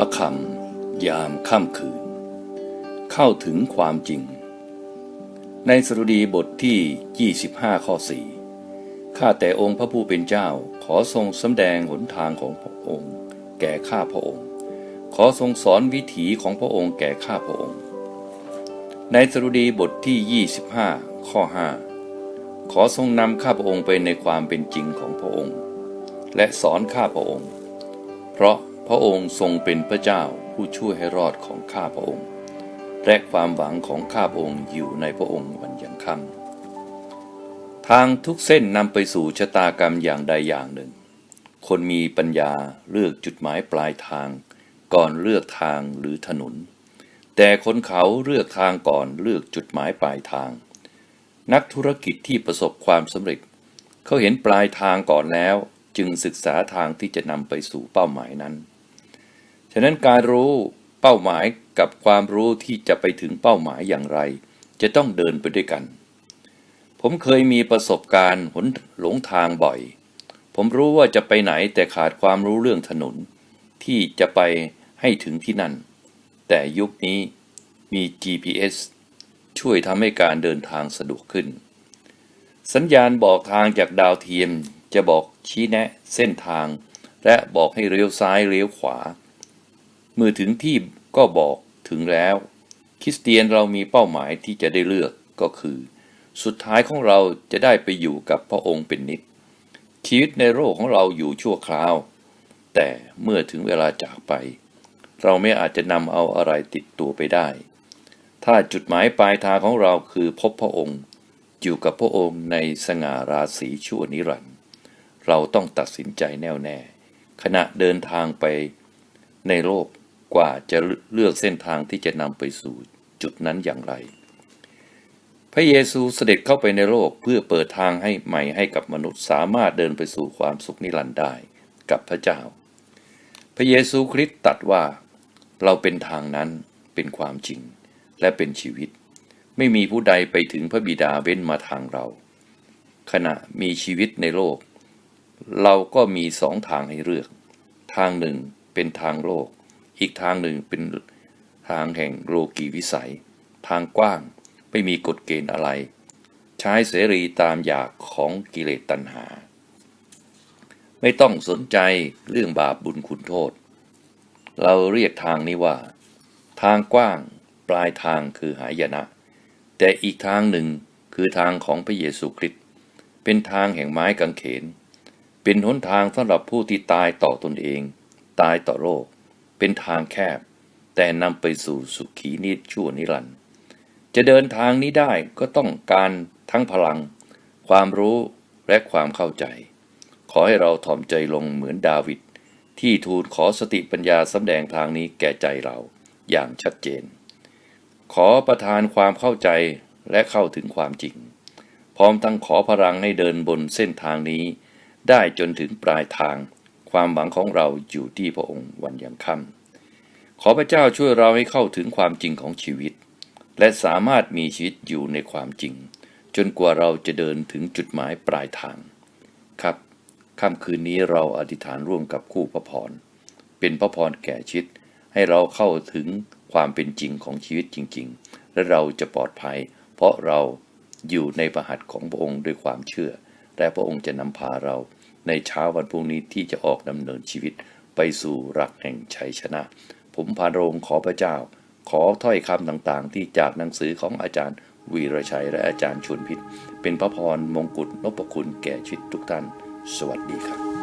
พระคำยามค่ำคืน เข้าถึงความจริง ในสรุดีบทที่ 25 ข้อ 4 ข้าแต่องค์พระผู้เป็นเจ้าขอทรงสำแดงหนทางของพระองค์ แก่ข้าพระองค์ ขอทรงสอนวิถีของพระองค์แก่ข้าพระองค์ ในสรุดีบทที่ 25 ข้อ 5 ขอทรงนำข้าพระองค์ไปในความเป็นจริงของพระองค์ และสอนข้าพระองค์ เพราะ พระองค์ทรงเป็นพระเจ้าผู้ช่วยให้รอดของข้าพระองค์ และความหวังของข้าพระองค์อยู่ในพระองค์วันยังค่ำทางทุกเส้นนำไปสู่ชะตากรรมอย่างใดอย่างหนึ่ง คนมีปัญญาเลือกจุดหมายปลายทาง ก่อนเลือกทางหรือถนน แต่คนเขาเลือกทางก่อนเลือกจุดหมายปลายทาง นักธุรกิจที่ประสบความสำเร็จ เขาเห็นปลายทางก่อนแล้วจึงศึกษาทางที่จะนำไปสู่เป้าหมายนั้น ฉะนั้นการรู้เป้าหมายกับความรู้ที่จะไปถึงเป้าหมายอย่างไร จะต้องเดินไปด้วยกัน ผมเคยมีประสบการณ์หนหลงทางบ่อย ผมรู้ว่าจะไปไหนแต่ขาดความรู้เรื่องถนน ที่จะไปให้ถึงที่นั่น แต่ยุคนี้มี GPS ช่วยทำให้การเดินทางสะดวกขึ้น สัญญาณบอกทางจากดาวเทียมจะบอกชี้แนะเส้นทาง และบอกให้เลี้ยวซ้ายเลี้ยวขวา เมื่อถึงที่ก็บอกถึงแล้ว คริสเตียนเรามีเป้าหมายที่จะได้เลือกก็คือ สุดท้ายของเราจะได้ไปอยู่กับพระองค์เป็นนิจชีวิตในโลกของเราอยู่ชั่วคราว แต่เมื่อถึงเวลาจากไป เราไม่อาจจะนำเอาอะไรติดตัวไปได้ ถ้าจุดหมายปลายทางของเราคือพบพระองค์อยู่กับพระองค์ในสง่าราศีชั่วนิรันดร์เราต้องตัดสินใจแน่วแน่ ขณะเดินทางไปในโลก กว่าจะเลือกเส้นทางที่จะนำไปสู่จุดนั้นอย่างไร พระเยซูเสด็จเข้าไปในโลกเพื่อเปิดทางให้ใหม่ให้กับมนุษย์สามารถเดินไปสู่ความสุขนิรันดร์ได้กับพระเจ้า พระเยซูคริสต์ตรัสว่าเราเป็นทางนั้นเป็นความจริงและเป็นชีวิต ไม่มีผู้ใดไปถึงพระบิดาเว้นมาทางเรา ขณะมีชีวิตในโลก เราก็มีสองทางให้เลือก ทางหนึ่งเป็นทางโลก อีกทางหนึ่งเป็นทางแห่งโลกีวิสัย ทางกว้างไม่มีกฎเกณฑ์อะไร ใช้เสรีตามอยากของกิเลสตัณหา ไม่ต้องสนใจเรื่องบาปบุญคุณโทษ เราเรียกทางนี้ว่า ทางกว้างปลายทางคือหายนะ แต่อีกทางหนึ่งคือทางของพระเยซูคริสต์เป็นทางแห่งไม้กางเขน เป็นหนทางสำหรับผู้ที่ตายต่อตนเอง ตายต่อโลก เป็นทางแคบ แต่นำไปสู่สุขีนิชั่วนิรันดร์จะเดินทางนี้ได้ก็ต้องการทั้งพลัง ความรู้และความเข้าใจ ขอให้เราถ่อมใจลงเหมือนดาวิดที่ทูลขอสติปัญญาสำแดงทางนี้แก่ใจเราอย่างชัดเจน ขอประทานความเข้าใจและเข้าถึงความจริง พร้อมทั้งขอพลังให้เดินบนเส้นทางนี้ ได้จนถึงปลายทาง ความหวังของเราอยู่ที่พระองค์วันยังค่ำขอพระเจ้าช่วยเราให้เข้าถึงความจริงของชีวิต และสามารถมีชีวิตอยู่ในความจริง จนกว่าเราจะเดินถึงจุดหมายปลายทาง ครับค่ำคืนนี้เราอธิษฐานร่วมกับคู่พระพร เป็นพระพรแก่ชีวิต ให้เราเข้าถึงความเป็นจริงของชีวิตจริง ๆ และเราจะปลอดภัย เพราะเราอยู่ในประหัตของพระองค์ด้วยความเชื่อ และพระองค์จะนำพาเรา ในเช้าวันพรุ่งนี้ที่จะออกดำเนินชีวิตไปสู่รักแห่งชัยชนะ ผมพานโรงขอพระเจ้า ขอถ้อยคำต่างๆ ที่จากหนังสือของอาจารย์วีรชัยและอาจารย์ชวนพิษ เป็นพระพรมงกุฎนพคุณแก่ชีวิตทุกท่าน สวัสดีครับ